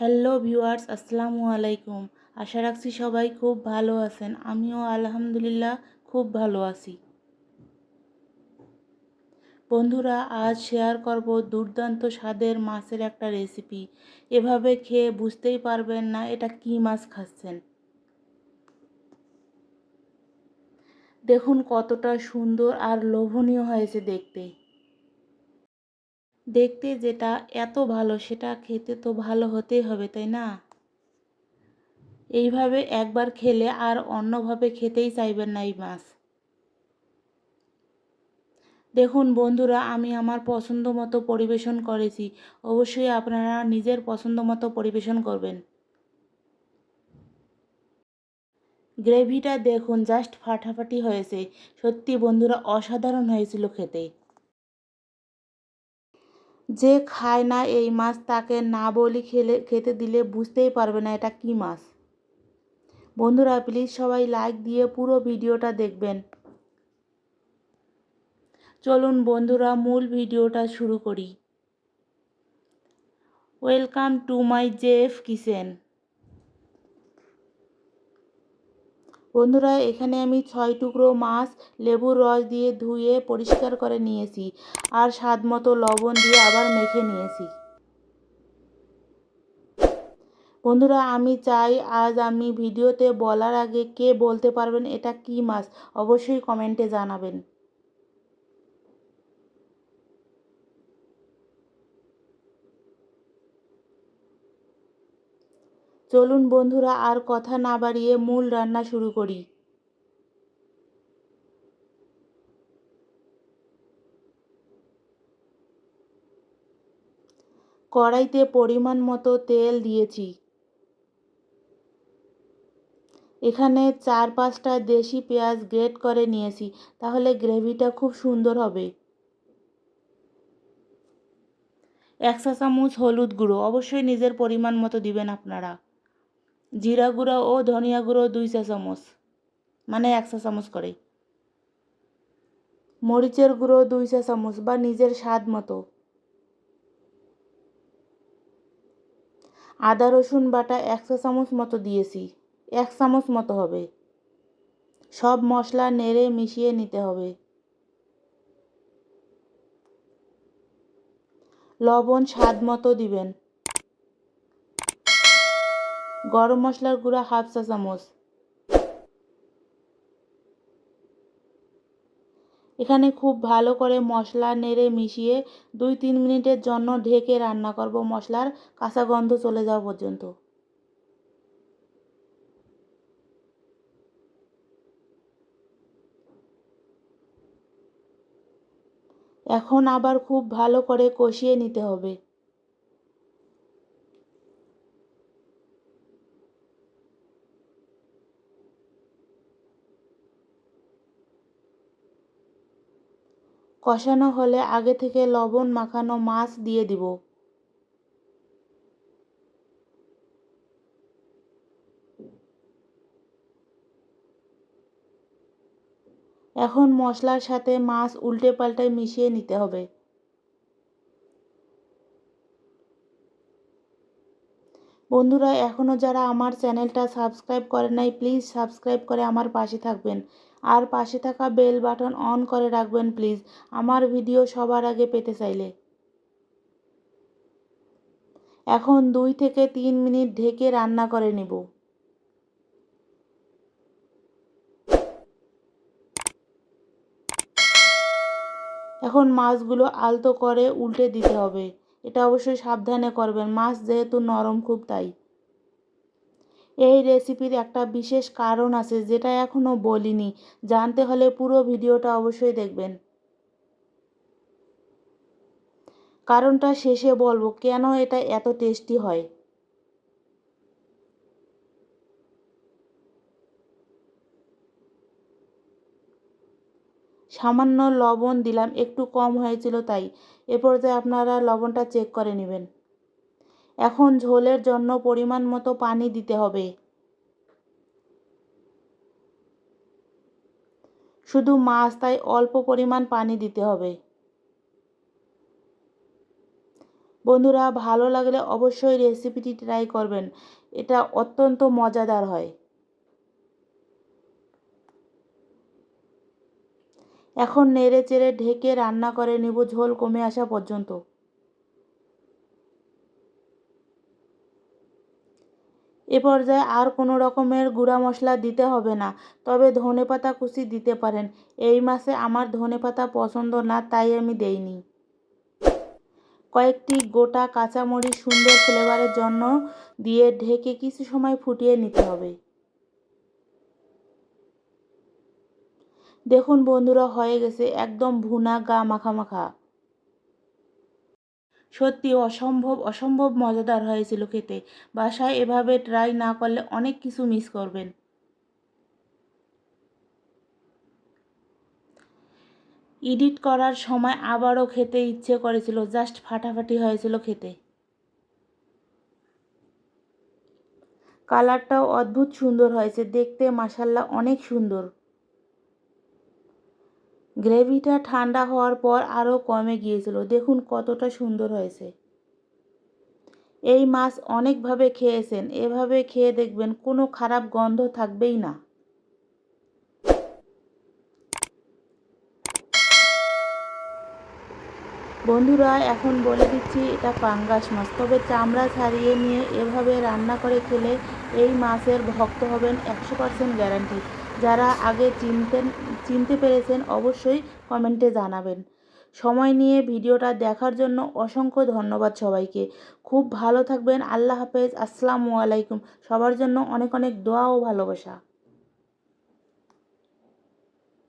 Hello viewers, আসসালামু আলাইকুম। আশা রাখছি সবাই খুব ভালো আছেন। আমিও আলহামদুলিল্লাহ খুব ভালো আছি। বন্ধুরা, আজ শেয়ার করব দুর্দান্ত স্বাদের মাছের একটা রেসিপি। এভাবে খেয়ে বুঝতেই পারবেন না এটা কী মাছ খাচ্ছেন। দেখুন কতটা সুন্দর আর লোভনীয় হয়েছে দেখতে। দেখতে যেটা এত ভালো, সেটা খেতে তো ভালো হতেই হবে, তাই না? এইভাবে একবার খেলে আর অন্যভাবে খেতেই চাইবেন না এই মাছ। দেখুন বন্ধুরা, আমি আমার পছন্দ মতো পরিবেশন করেছি। অবশ্যই আপনারা নিজের পছন্দ মতো পরিবেশন করবেন। গ্রেভিটা দেখুন জাস্ট ফাটাফাটি হয়েছে। সত্যি বন্ধুরা, অসাধারণ হয়েছিল খেতে। যে খায় না এই মাছ তাকে না বলি খেলে, খেতে দিলে বুঝতেই পারবে না এটা কি মাছ। বন্ধুরা প্লিজ সবাই লাইক দিয়ে পুরো ভিডিওটা দেখবেন। চলুন বন্ধুরা, মূল ভিডিওটা শুরু করি। Welcome to my Jeff kitchen বন্ধুরা, এখানে আমি ছয় টুকরো মাছ, লেবুর রস দিয়ে ধুয়ে পরিষ্কার করে নিয়েছি আর স্বাদ মতো লবণ দিয়ে আবার মেখে নিয়েছি। বন্ধুরা, আমি চাই আজ আমি ভিডিওতে বলার আগে কে বলতে পারবেন এটা কি মাছ? অবশ্যই কমেন্টে জানাবেন। চলুন বন্ধুরা আর কথা না বাড়িয়ে মূল রান্না শুরু করি। কড়াইতে পরিমাণ মতো তেল দিয়েছি। এখানে চার পাঁচটা দেশি পেঁয়াজ গ্রেট করে নিয়েছি, তাহলে গ্রেভিটা খুব সুন্দর হবে। এক চা চামচ হলুদ গুঁড়ো, অবশ্যই নিজের পরিমাণ মতো দিবেন আপনারা। জিরা গুঁড়ো ও ধনিয়া গুঁড়ো দুই চা চামচ মানে এক চা চামচ করে। মরিচের গুঁড়ো দুই চা চামচ বা নিজের স্বাদ মতো। আদা, রসুন বাটা এক চা চামচ মতো দিয়েছি, এক চামচ মতো হবে। সব মশলা নেড়ে মিশিয়ে নিতে হবে। লবণ স্বাদ মতো দিবেন। গরম মশলার গুঁড়া হাফ চা চামচ। এখানে খুব ভালো করে মশলা নেড়ে মিশিয়ে দুই তিন মিনিটের জন্য ঢেকে রান্না করব। মশলার কাঁচা গন্ধ চলে যাওয়া পর্যন্ত। এখন আবার খুব ভালো করে কষিয়ে নিতে হবে। কষানো হলে আগে থেকে লবণ মাখানো মাছ দিয়ে দিব। এখন মশলার সাথে মাছ উল্টে পাল্টে মিশিয়ে নিতে হবে। বন্ধুরা এখনও যারা আমার চ্যানেলটা সাবস্ক্রাইব করে নাই, প্লিজ সাবস্ক্রাইব করে আমার পাশে থাকবেন। আর পাশে থাকা বেল বাটন অন করে রাখবেন, প্লিজ। আমার ভিডিও সবার আগে পেতে চাইলে। এখন দুই থেকে তিন মিনিট ঢেকে রান্না করে নেব। এখন মাছগুলো আলতো করে উল্টে দিতে হবে। এটা অবশ্যই সাবধানে করবেন। মাছ যেহেতু নরম, খুব তাই। এই রেসিপির একটা বিশেষ কারণ আছে, যেটা এখনও বলিনি। জানতে হলে পুরো ভিডিওটা অবশ্যই দেখবেন। কারণটা শেষে বলব, কেন এটা এত টেস্টি হয়? সামান্য লবণ দিলাম, একটু কম হয়েছিল তাই। এ পর্যায়ে আপনারা লবণটা চেক করে নেবেন। এখন ঝোলের জন্য পরিমাণ মতো পানি দিতে হবে। শুধু মাছ, তাই অল্প পরিমাণ পানি দিতে হবে। বন্ধুরা, ভালো লাগলে অবশ্যই রেসিপিটি ট্রাই করবেন। এটা অত্যন্ত মজাদার হয়। এখন নেড়ে চেড়ে ঢেকে রান্না করে নেব ঝোল কমে আসা পর্যন্ত। এ পর্যায়ে আর কোনো রকমের গুঁড়া মশলা দিতে হবে না, তবে ধনে পাতা কুচি দিতে পারেন। এই মাসে আমার ধনে পাতা পছন্দ না, তাই আমি দেইনি। কয়েকটি গোটা কাঁচামরিচ সুন্দর ফ্লেভারের জন্য দিয়ে ঢেকে কিছু সময় ফুটিয়ে নিতে হবে। দেখুন বন্ধুরা, হয়ে গেছে একদম ভুনা গা মাখা মাখা। সত্যি অসম্ভব অসম্ভব মজাদার হয়েছিল খেতে। বাসায় এভাবে ট্রাই না করলে অনেক কিছু মিস করবেন। এডিট করার সময় আবারও খেতে ইচ্ছে করেছিল জাস্ট ফাটাফাটি হয়েছিল খেতে। কালারটাও অদ্ভুত সুন্দর হয়েছে, দেখতে মাসাল্লা অনেক সুন্দর। গ্রেভিটা ঠান্ডা হওয়ার পর আরও কমে গিয়েছিল। দেখুন কতটা সুন্দর হয়েছে। এই মাছ অনেকভাবে খেয়েছেন। এভাবে খেয়ে দেখবেন কোনো খারাপ গন্ধ থাকবেই না। বন্ধুরা, এখন বলে দিচ্ছি, এটা পাঙ্গাস মাছ। তবে চামড়া ছাড়িয়ে নিয়ে এভাবে রান্না করে খেলে এই মাছের ভক্ত হবেন একশো পার্সেন্ট গ্যারান্টি। যারা আগে চিনতেন চিনতে পেরেছেন অবশ্যই কমেন্টে জানাবেন। সময় নিয়ে ভিডিওটা দেখার জন্য অসংখ্য ধন্যবাদ সবাইকে। খুব ভালো থাকবেন, আল্লাহ হাফেজ, আসসালামু আলাইকুম। সবার জন্য অনেক অনেক দোয়া ও ভালোবাসা।